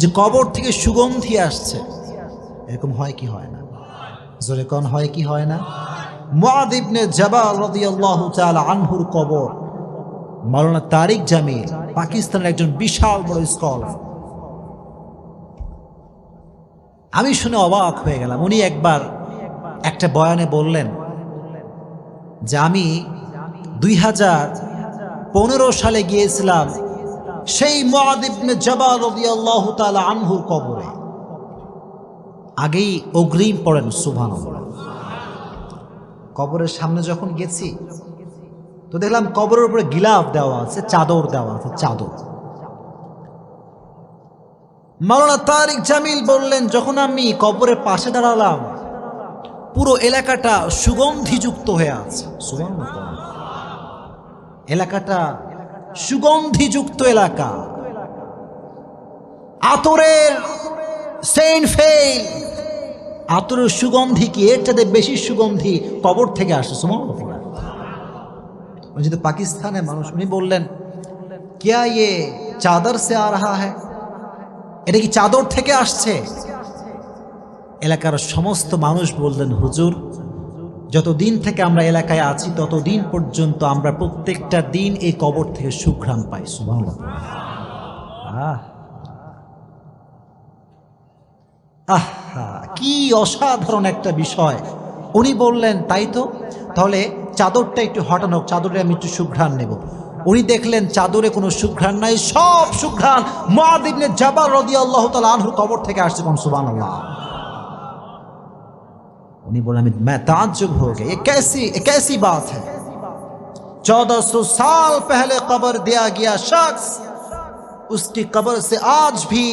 যে কবর থেকে সুগন্ধি আসছে। এরকম হয় কি হয় না? জোরে কন হয় কি হয় না? মুআদ ইবনে জাবাল রাদিয়াল্লাহু তাআলা আনহুর কবর। মাওলানা তারিক জামিল, পাকিস্তানের একজন বিশাল বড় স্কলার আমি শুনে অবাক হয়ে গেলাম। উনি একবার একটা বয়ানে বললেন যে আমি দুই হাজার পনেরো সালে গিয়েছিলাম সেই মহাদিবনে তালা আনহুর কবরে। আগেই অগ্রিম পড়েন সুভান কবরের সামনে যখন গেছি, তো দেখলাম কবরের উপরে গিলাফ দেওয়া আছে, চাদর দেওয়া আছে, চাদর। মাওলানা তারিক জামিল বললেন, যখন আমি কবরের পাশে দাঁড়ালাম, পুরো এলাকাটা সুগন্ধিযুক্ত হয়ে আছে। এলাকাটা সুগন্ধিযুক্ত এলাকা। আতরের সেন্ট ফেইল। আতরের সুগন্ধি কি? এর চাইতে বেশি সুগন্ধি কবর থেকে আসে যদি পাকিস্তানের মানুষ, উনি বললেন, কিয়া ইয়ে চাদর সে আ রাহা হ্যাঁ এটা কি চাদর থেকে আসছে? এলাকার সমস্ত মানুষ বললেন, হুজুর যতদিন থেকে আমরা এলাকায় আছি, ততদিন পর্যন্ত আমরা প্রত্যেকটা দিন এই কবর থেকে সুঘ্রাণ পাই আহা। কি অসাধারণ একটা বিষয়। উনি বললেন, তাই তো? তাহলে চাদরটা একটু হটানো চাদরে আমি একটু সুঘ্রাণ নেব। উনি দেখলেন, চাদরে কোনো সুঘ্রাণ নাই, সব সুঘ্রাণ। মহাদিবনে জাবার রদি আল্লাহ তালা আনহুর কবর থেকে আসছে কোন সুবান আল্লাহ उन्हीं बोला मैं मैं ताज्जुब हो गया ये कैसी ये कैसी बात है चौदह सौ साल पहले कब्र दिया गया शख्स उसकी कब्र से आज भी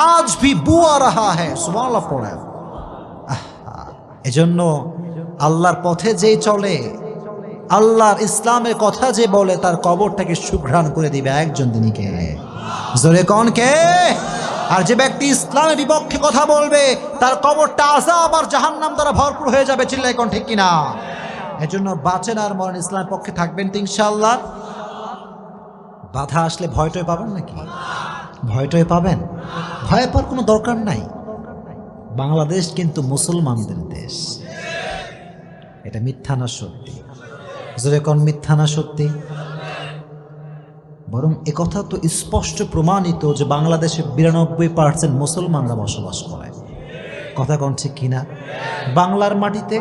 आज भी बुआ रहा है সুবহানাল্লাহ পড়ে এজন্য আল্লাহর পথে যেই চলে আল্লাহর ইসলামের কথা যে বলে তার কবরটাকে সুঘ্রাণ করে দিবে একজন দিনীকে জোরে কন কে আর যে ব্যক্তি ইসলামের বিপক্ষে কথা বলবে, তার কবরটা আজাব আর জাহান্নাম দ্বারা ভরপুর হয়ে যাবে চিল্লাই কোন ঠিক কিনা? এজন্য বাঁচেন আর মরেন, ইসলামের পক্ষে থাকবেন তো ইনশাআল্লাহ। বাধা আসলে ভয়টয় পাবেন নাকি? ভয়টয় পাবেন? ভয় পাওয়ার কোনো দরকার নাই। বাংলাদেশ কিন্তু মুসলমানদের দেশ। এটা মিথ্যা না সত্যি। কোন মিথ্যা না সত্যি? বরং একথা তো স্পষ্ট প্রমাণিত যে বাংলাদেশে বিরানব্বই পার্সেন্ট মুসলমানরা বসবাস করে। কথা কোন ঠিক কিনা? বাংলার মাটিতে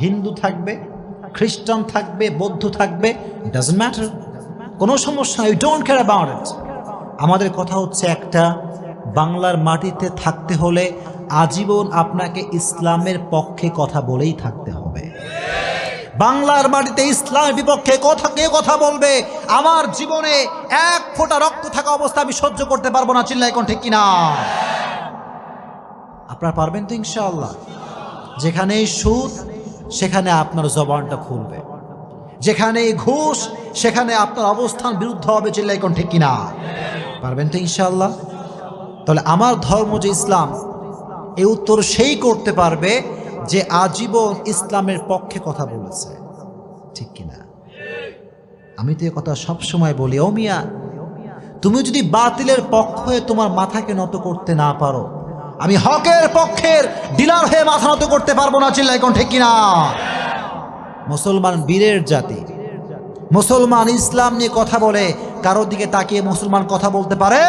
হিন্দু থাকবে, খ্রিস্টান থাকবে, বৌদ্ধ থাকবে ডাজন্ট ম্যাটার কোনো সমস্যা নেই ডোন্ট কেয়ার অ্যাবাউট ইট আমাদের কথা হচ্ছে একটা, বাংলার মাটিতে থাকতে হলে আজীবন আপনাকে ইসলামের পক্ষে কথা বলেই থাকতে হবে। বাংলার মাটিতে ইসলামের বিপক্ষে কথা কে কথা বলবে? আমার জীবনে এক ফোঁটা রক্ত থাকা অবস্থা আমি সহ্য করতে পারব না চিল্লাই কোন ঠিক কিনা? আপনারা পারবেন তো ইনশাআল্লাহ। যেখানেই সুদ, সেখানে আপনার জবানটা খুলবে। যেখানে ঘুষ, সেখানে আপনার অবস্থান বিরুদ্ধ হবে চিল্লাই কোন ঠিক কিনা? পারবেন তো ইনশাআল্লাহ? তাহলে আমার ধর্ম যে ইসলাম, এই উত্তর সেই করতে পারবে যে আজীবন ইসলামের পক্ষে কথা বলেছে। ঠিক কিনা আমি তো এ কথা সবসময় বলি, ও মিয়া, তুমি যদি বাতিলের পক্ষ হয়ে তোমার মাথাকে নত করতে না পারো, আমি হকের পক্ষের ডিলার হয়ে মাথা নত করতে পারব না চিল্লাই কোন ঠিক কিনা মুসলমান বীরের জাতি, মুসলমান ইসলাম নিয়ে কথা বলে কারোর দিকে তাকিয়ে মুসলমান কথা বলতে পারে?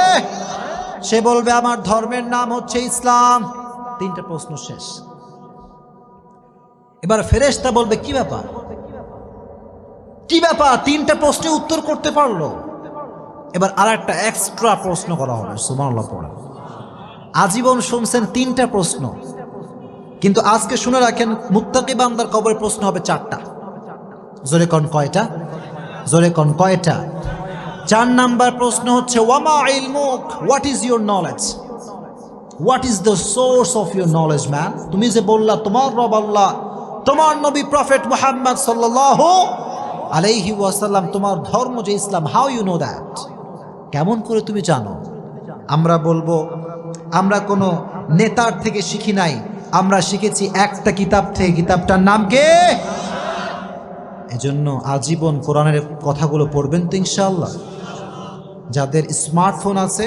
সে বলবে, আমার ধর্মের নাম হচ্ছে ইসলাম। তিনটা প্রশ্ন শেষ। এবার ফেরেশতা বলবে, কি ব্যাপার? কি ব্যাপার? তিনটা প্রশ্নে উত্তর করতে পারল? এবার আর একটা এক্সট্রা প্রশ্ন করা হবে সুমানুল্লাহ পড়া। আজীবন শুনছেন তিনটা প্রশ্ন, কিন্তু আজকে শুনে রাখেন, মুত্তাকি বান্দার কবরে প্রশ্ন হবে চারটা। জোরে কন কয়টা? জোরে কন কয়টা? চার নাম্বার প্রশ্ন হচ্ছে, ওয়ামা ইলমুক? What is your knowledge what is the source of your knowledge man তুমি যে বললা, তোমার রব আল্লাহ তোমার নবী প্রফেট মুহাম্মদ সাল্লাহ আলাইহি ওয়াসাল্লাম, তোমার ধর্ম যে ইসলাম হাউ ইউ নো দ্যাট কেমন করে তুমি জানো? আমরা বলব, আমরা কোনো নেতার থেকে শিখি নাই, আমরা শিখেছি একটা কিতাব থেকে। কিতাবটার নাম কে? এজন্য আজীবন কোরআনের কথাগুলো পড়বেন তো ইনশাল্লাহ যাদের স্মার্টফোন আছে,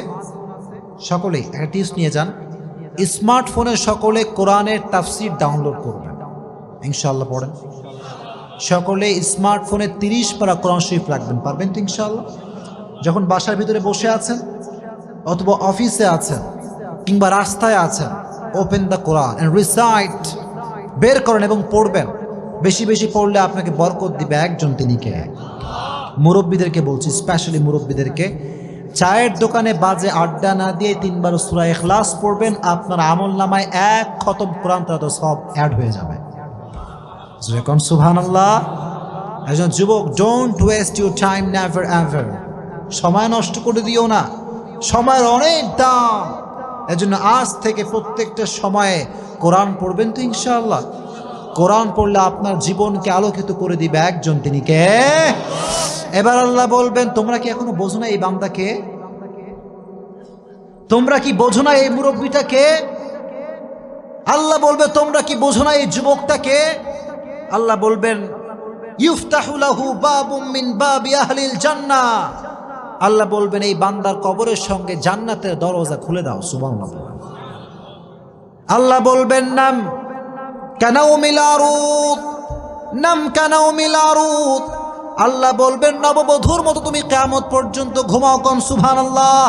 সকলেই একটা টিপস নিয়ে যান। স্মার্টফোনে সকলে কোরআনের তাফসির ডাউনলোড করবেন। ইনশাল্লাহ পড়েন। সকলে স্মার্টফোনে তিরিশ পারা কোরআন শরীফ রাখবেন, পারবেন তো ইনশাল্লাহ যখন বাসার ভিতরে বসে আছেন অথবা অফিসে আছেন কিংবা রাস্তায় আছেন ওপেন দ্য কোরআন রিসাইট বের করেন এবং পড়বেন। বেশি বেশি পড়লে আপনাকে বরকত দিবে একজন তিনি কে? মুরব্বীদেরকে বলছি স্পেশালি মুরব্বীদেরকে, চায়ের দোকানে বাজে আড্ডা না দিয়ে তিনবার সুরা এখলাস পড়বেন, আপনার আমল নামায় এক খতম কোরআন তারা তো সব অ্যাড হয়ে যাবে। যেরকম সুহান আল্লাহ একজন যুবক don't waste your time never ever সময় নষ্ট করে দিও না। সময়ের অনেক দাম। এজন্য আজ থেকে প্রত্যেকটা সময়ে কোরআন পড়বেন তো ইনশাআল্লাহ। কোরআন পড়লে আপনার জীবনকে আলোকিত করে দিবে একজন। তিনি কে? এবার আল্লাহ বলবেন, তোমরা কি এখনও বোঝো না এই বান্দাকে? তোমরা কি বোঝো না এই মুরব্বীটাকে? আল্লাহ বলবে, তোমরা কি বোঝো না এই যুবকটাকে? আল্লাহ বলবেন ইউফতাহুলাহু জান্নাহ। আল্লাহ বলবেন, এই বান্দার কবরের সঙ্গে জান্নাতের দরজা খুলে দাও। সুবহানাল্লাহ আল্লাহ বলবেন, নাম কানাও মিলারুত নাম কানাও মিলারুত আল্লাহ বলবেন, নববধূর মতো তুমি কেমত পর্যন্ত ঘুমাও কম আল্লাহ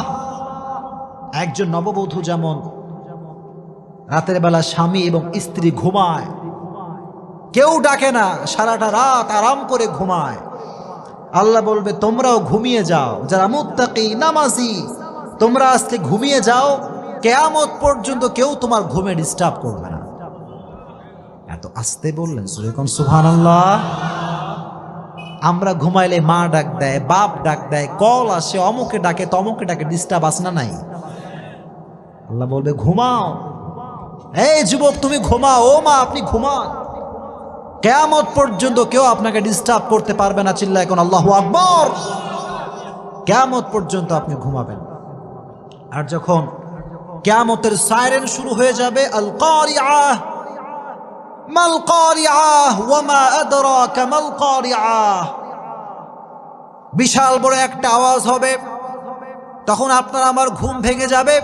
একজন নববধূ যেমন, রাতের বেলা স্বামী এবং স্ত্রী ঘুমায় কেউ ডাকে না, সারাটা রাত আরাম করে ঘুমায়। আল্লাহ বলবে, তোমরাও ঘুমিয়ে যাও, যারা মুত্তাকি, নামাজি, তোমরা আজকে ঘুমিয়ে যাও, কেয়ামত পর্যন্ত কেউ তোমার ঘুমে ডিস্টার্ব করবে না। এত আস্তে বললেন সুরেকম সুহান আল্লাহ আমরা ঘুমাইলে মা ডাক দেয়, বাপ ডাক দেয়, কল আসে, অমুকে ডাকে, তমুকে ডাকে ডিস্টার্ব আস না নাই? আল্লাহ বলবে, ঘুমাও। এই যুবক, তুমি ঘুমাও। ও মা, আপনি ঘুমান। কেয়ামত পর্যন্ত কেউ আপনাকে ডিস্টার্ব করতে পারবে না চিল্লা এখন আল্লাহ আকবর। কেয়ামত পর্যন্ত আপনি ঘুমাবেন। আর যখন কেয়ামতের সাইরেন শুরু হয়ে যাবে আল ওয়ামা বিশাল বড় একটা আওয়াজ হবে। তখন আপনার আমার ঘুম ভেঙে যাবে।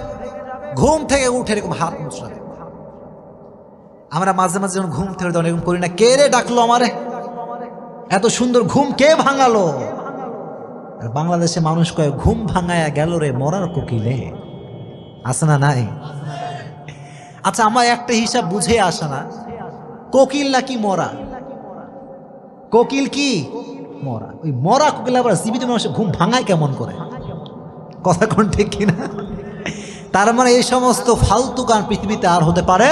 ঘুম থেকে উঠে এরকম হাত মুছড়াবে। আমরা মাঝে মাঝে যখন ঘুম থেকে এরকম করি না, কে রে ডাকলো আমারে? এত সুন্দর ঘুম কে ভাঙালো? আর বাংলাদেশে মানুষ কয়, ঘুম ভাঙায়া গেল রে, মরার কোকিলে। আসে না নাই? আচ্ছা আমার একটা হিসাব বুঝে আসে না। কোকিল নাকি মরা? কোকিল কি? মরা। ওই মরা কোকিল আবার জীবিত মানুষের ঘুম ভাঙায় কেমন করে? কথা কোন ঠিক কিনা? তার মানে এই সমস্ত ফালতু গান পৃথিবীতে আর হতে পারে?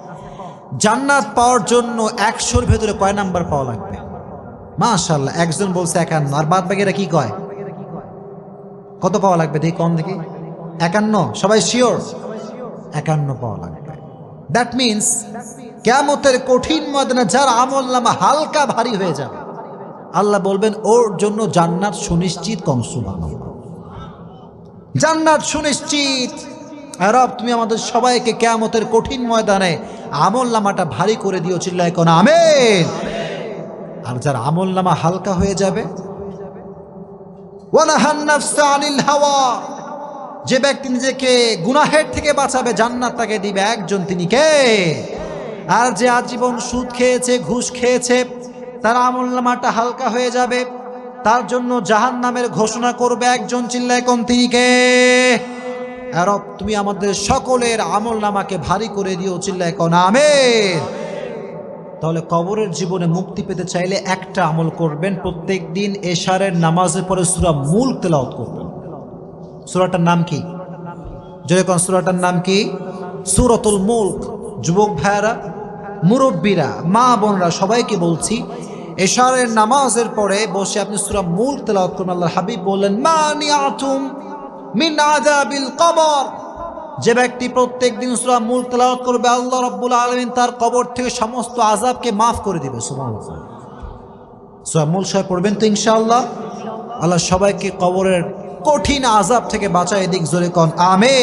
জান্নাত পাওয়ার জন্য একশোর ভেতরে কয় নাম্বার পাওয়া লাগবে? মাশাল্লাহ একজন বলছে একান্ন, আর বাদ বাকিরা কি কয়? কত পাওয়া লাগবে দেখি কম দেখি? একান্ন, সবাই শিওর একান্ন পাওয়া লাগবে। দ্যাট মিনস কেমতের কঠিন ময়দানে যার আমল নামা হালকা ভারী হয়ে যাবে। আল্লাহ বলবেন, ওর জন্য জান্নাত সুনিশ্চিত সুবান জান্নাত সুনিশ্চিত। রব তুমি আমাদের সবাইকে কেয়ামতের কঠিন ময়দানে আমল নামাটা ভারী করে দিও, চিল্লায় কোন আমেন। আর যার আমল নামা হালকা হয়ে যাবে হাওয়া। যে ব্যক্তি নিজেকে গুনাহের থেকে বাঁচাবে, জান্নাত তাকে দিবে। একজন তিনি কে? আর যে আজীবন সুদ খেয়েছে, ঘুষ খেয়েছে, তার আমল নামাটা হালকা হয়ে যাবে, তার জন্য জাহান নামের ঘোষণা করবে একজন, চিল্লায় কোন তিনি কে? রব, তুমি আমাদের সকলের আমল নামাকে ভারী করে দিও, চিল্লায় কোন আমের তাহলে কবরের জীবনে মুক্তি পেতে চাইলে একটা আমল করবেন, প্রত্যেক দিন এশারের নামাজের পরে সুরা মূল তেলাওত করবেন। সুরাটার নাম কি? যদি কোন, সুরাটার নাম কি? সুরতুল মুল্ক। যুবক ভাইয়ারা, মুরব্বীরা, মা বোনরা, সবাইকে বলছি, এশারের নামাজের পরে বসে আপনি সুরা মূল তেলাওত করুন আল্লাহ হাবিব বললেন, মা নিয়াতুম যে ব্যক্তি প্রত্যেক দিন সুরা মূল তেলাওয়াত করবে, আল্লাহ রব্বুল আলমিন তার কবর থেকে সমস্ত আজাবকে মাফ করে দিবে, সুবহানাল্লাহ। সুরা মূল সাহেব পড়বেন তো ইনশাআল্লাহ? আল্লাহ সবাইকে কবরের কঠিন আজাব থেকে বাঁচায় দিক, জোরে কন আমে